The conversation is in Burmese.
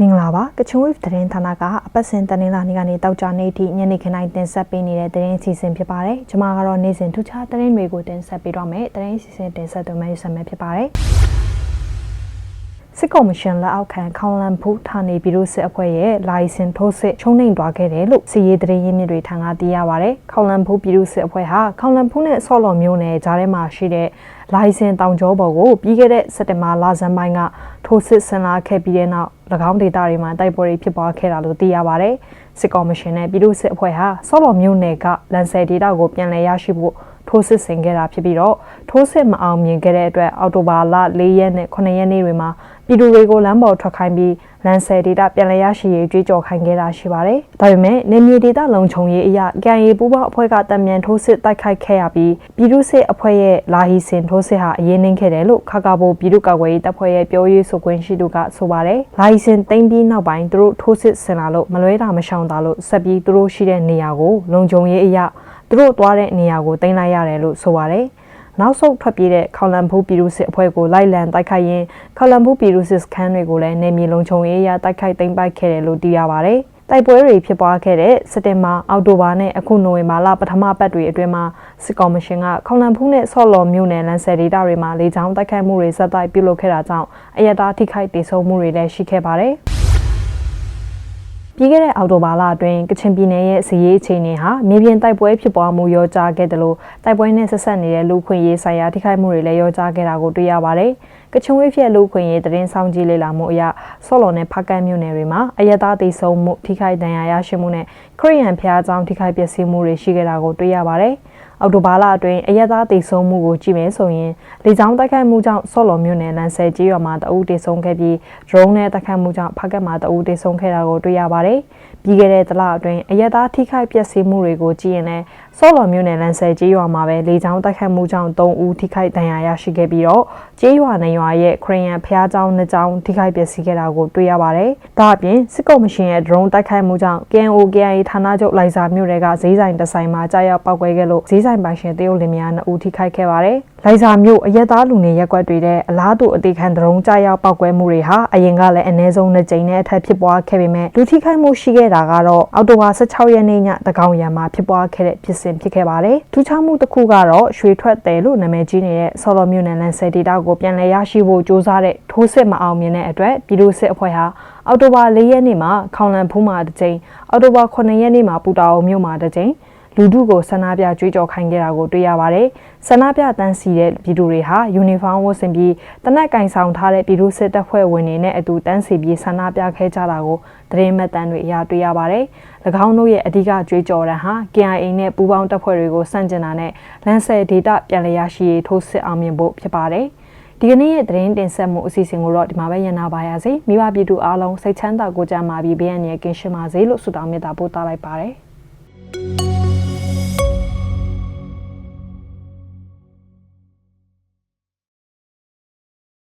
မင်္ဂလာပါကချင်ဝိသတင်းဌာနကအပတ်စဉ်တနင်္လာနေ့ကနေတောက်ကြနေ့ထိညနေခင်းတိုင်းတင်ဆက်ပေးနေတဲ့သတင်းအစီအစဉ်ဖြစ်ပါတယ်ကျွန်မကတော့နေ့စဉ်ထူးခြားသတင်းတွေကိုတင်ဆက်ပေးတော့မယ်သတင်းအစီအစဉ်တင်ဆက်သူမဲဆမ်မဲဖြစ်ပါတယ် စစ်ကော်မရှင်လက်အောက်ခံခေါင်လန်ဖူးဌာနေပြည်သူ့စစ်အဖွဲ့ရဲ့လိုင်စင်ထိုးစစ်ချုံနှိမ်တွားခဲ့တယ်လို့စီရေးသတင်းရင်းမြစ်တွေထံကသိရပါဗျ။ခေါင်လန်ဖူးပြည်သူ့စစ်အဖွဲ့ဟာခေါင်လန်ဖူးနဲ့ဆော့လော်မျိုးနယ်ကြားထဲမှာရှိတဲ့လိုင်စင်တောင်ကျောပေါ်ကိုပြီးခဲ့တဲ့စက်တင်ဘာလဆန်းပိုင်းကထိုးစစ်ဆင်လာခဲ့ပြီးတဲ့နောက်၎င်းဒေသတွေမှာတိုက်ပွဲတွေဖြစ်ပွားခဲ့တာလို့သိရပါဗျ။စစ်ကော်မရှင်နဲ့ပြည်သူ့စစ်အဖွဲ့ဟာဆော့လော်မျိုးနယ်ကလန်ဆယ်ဒေသကိုပြန်လည်ရရှိဖို့ထိုးစစ်ဆင်ခဲ့တာဖြစ်ပြီးတော့ထိုးစစ်မအောင်မြင်ခဲ့တဲ့အတွက်အော်တိုဘာလ၄ရက်နဲ့9ရက်နေ့တွေမှာ ပြည်သူတွေကိုလမ်းပေါ်ထွက်ခိုင်းပြီးလန်ဆယ်ဒေတာပြန်လည်ရရှိရေးကြွေးကြော်ခိုင်းခဲ့တာရှိပါတယ်။ဒါပေမဲ့နေမြေဒေတာလုံခြုံရေးအရာကန်ရီပူးပေါင်းအဖွဲ့ကတံမြန်ထိုးစစ်တိုက်ခိုက်ခဲ့ရပြီးပြည်သူ့စစ်အဖွဲ့ရဲ့လာဟီစင်ထိုးစစ်ဟာအရေးနှင်းခဲ့တယ်လို့ခါကာဘိုပြည်သူ့ကာကွယ်ရေးတပ်ဖွဲ့ရဲ့ပြောရေးဆိုခွင့်ရှိသူကဆိုပါတယ်။လာဟီစင်တိမ့်ပြီးနောက်ပိုင်းသူတို့ထိုးစစ်ဆင်လာလို့မလွဲတာမရှောင်တာလို့ဆက်ပြီးသူတို့ရှိတဲ့နေရာကိုလုံခြုံရေးအရာသူတို့သွားတဲ့နေရာကိုတင်လိုက်ရတယ်လို့ဆိုပါတယ်။ နောက်ဆုံးထွက်ပြေးတဲ့ခေါလန်ဖူးပြည်သူစစ်အဖွဲ့ကိုလိုက်လံတိုက်ခိုက်ရင်းခေါလန်ဖူးပြည်သူစစ်စခန်းတွေကိုလည်းနေမြေလုံခြုံရေးအရတိုက်ခိုက်သိမ်းပိုက်ခဲ့တယ်လို့သိရပါဗျ။တိုက်ပွဲတွေဖြစ်ပွားခဲ့တဲ့စက်တင်ဘာအောက်တိုဘာနဲ့အခုနိုဝင်ဘာလပထမပတ်တွေအတွင်းမှာစစ်ကောင်မရှင်ကခေါလန်ဖူးနဲ့ဆော့လော်မြို့နယ်လန်ဆယ်ဒေတာတွေမှာလေကြောင်းတိုက်ခိုက်မှုတွေဇက်တိုက်ပြုလုပ်ခဲ့တာကြောင့်အယက်သားထိခိုက်ဒေဆုံးမှုတွေလည်းရှိခဲ့ပါတယ်။ ပြီးခဲ့တဲ့အောက်တိုဘာလအတွင်းကချင်ပြည်နယ်ရဲ့စီရေးအခြေအနေဟာမြေပြင်တိုက်ပွဲဖြစ်ပွားမှုရောကြားခဲ့တယ်လို့တိုက်ပွဲနဲ့ဆက်ဆက်နေတဲ့လူခွင့်ရေးဆိုင်ရာထိခိုက်မှုတွေလည်းရောကြားခဲ့တာကိုတွေ့ရပါတယ်။ကချင်ဝေးဖြက်လူခွင့်ရေးသတင်းဆောင်ကြည့်လေ့လာမှုအရဆော့လော်နဲ့ဖကတ်မြို့နယ်တွေမှာအယက်သားတိဆုံမှုထိခိုက်ဒဏ်ရာရရှိမှုနဲ့ခရီးရန်ဖျားကြောင်းထိခိုက်ပျက်စီးမှုတွေရှိခဲ့တာကိုတွေ့ရပါတယ်။ အောက်တိုဘာလအတွင်းအရက်သားတိတ်ဆုံးမှုကိုကြည့်မယ်ဆိုရင်လေကြောင်းတိုက်ခိုက်မှုကြောင့်ဆော့လော်မြို့နယ်လန်ဆယ်ကြီးရွာမှာတအုပ်တိတ်ဆုံးခဲ့ပြီး drone နဲ့တိုက်ခိုက်မှုကြောင့်ဖကက်မှာတအုပ်တိတ်ဆုံးခဲ့တာကိုတွေ့ရပါတယ်။ပြီးခဲ့တဲ့တလအတွင်းအရက်သားထိခိုက်ပျက်စီးမှုတွေကိုကြည့်ရင်လည်း ဆော့လော်မြို့နယ်လန်ဆယ်ကြီးရွာမှာပဲလေကြောင်းတိုက်ခိုက်မှုကြောင့်3ဦးထိခိုက်ဒဏ်ရာရရှိခဲ့ပြီးတော့ကြီးရွာနယ်ရွာရဲ့ခရီးယန်ဖျားကျောင်းနှစ်ကျောင်းထိခိုက်ပျက်စီးခဲ့တာကိုတွေ့ရပါတယ်။ဒါအပြင်စစ်ကော်မရှင်ရဲ့ drone တိုက်ခိုက်မှုကြောင့် KNO KIA ဌာနချုပ်လိုက်စာမြို့တွေကဈေးဆိုင်တစ်ဆိုင်မှာကြားရောက်ပောက်ကွဲခဲ့လို့ဈေးဆိုင်ပိုင်ရှင်တရုတ်လင်မယား2ဦးထိခိုက်ခဲ့ပါတယ်။ လိုက်စာမြို့အရက်သားလူနေရက်ကွက်တွေတဲ့အလားတူအသေးခံ drone ကြားရောက်ပောက်ကွဲမှုတွေဟာအရင်ကလည်းအနည်းဆုံးနှစ်ကြိမ်နဲ့အထက်ဖြစ်ပွားခဲ့ပေမဲ့လူထိခိုက်မှုရှိခဲ့တာကတော့အောက်တိုဘာ16ရက်နေ့ညတကောင်ရံမှာဖြစ်ပွားခဲ့တဲ့ဖြစ်စဉ်ဖြစ်ခဲ့ပါတယ်။ထူးခြားမှုတစ်ခုကတော့ရွှေထွက်တယ်လို့နာမည်ကြီးနေတဲ့ဆော်လော်မြို့နယ်လန်ဆယ်ဒေတာကိုပြန်လည်ရရှိဖို့စ조사တဲ့ထိုးစစ်မအောင်မြင်တဲ့အတွက်ပြည်သူ့စစ်အဖွဲ့ဟာအော်တိုဘာ၄ရက်နေ့မှာခေါင်လန်ဖူးမှာတစ်ကြိမ်အော်တိုဘာ9ရက်နေ့မှာပူတာအိုမြို့မှာတစ်ကြိမ် လူထုကိုဆန္ဒပြကြွေးကြော်ခိုင်းခဲ့တာကိုတွေ့ရပါတယ်။ဆန္ဒပြတန်းစီတဲ့ပြည်သူတွေဟာယူနီဖောင်းဝတ်ဆင်ပြီးတနက်ကင်ဆောင်ထားတဲ့ပြည်သူစစ်တပ်ဖွဲ့ဝင်တွေနဲ့အတူတန်းစီပြီးဆန္ဒပြခဲ့ကြတာကိုသတင်းမှတ်တမ်းတွေအရတွေ့ရပါတယ်။၎င်းတို့ရဲ့အဓိကကြွေးကြော်ရန်ဟာ KIA နဲ့ပူးပေါင်းတပ်ဖွဲ့တွေကိုစန့်ကျင်တာနဲ့လန်ဆယ်ဒေတာပြန်လည်ရရှိရေးထိုးစစ်အောင်မြင်ဖို့ဖြစ်ပါတယ်။ဒီကနေ့ရဲ့သတင်းတင်ဆက်မှုအစီအစဉ်ကိုတော့ဒီမှာပဲရနာပါရစေမိဘပြည်သူအားလုံးစိတ်ချမ်းသာကိုကြမ်းပါပြီးဘေးအန္တရာယ်ကင်းရှင်းပါစေလို့ဆုတောင်းမေတ္တာပို့သလိုက်ပါတယ်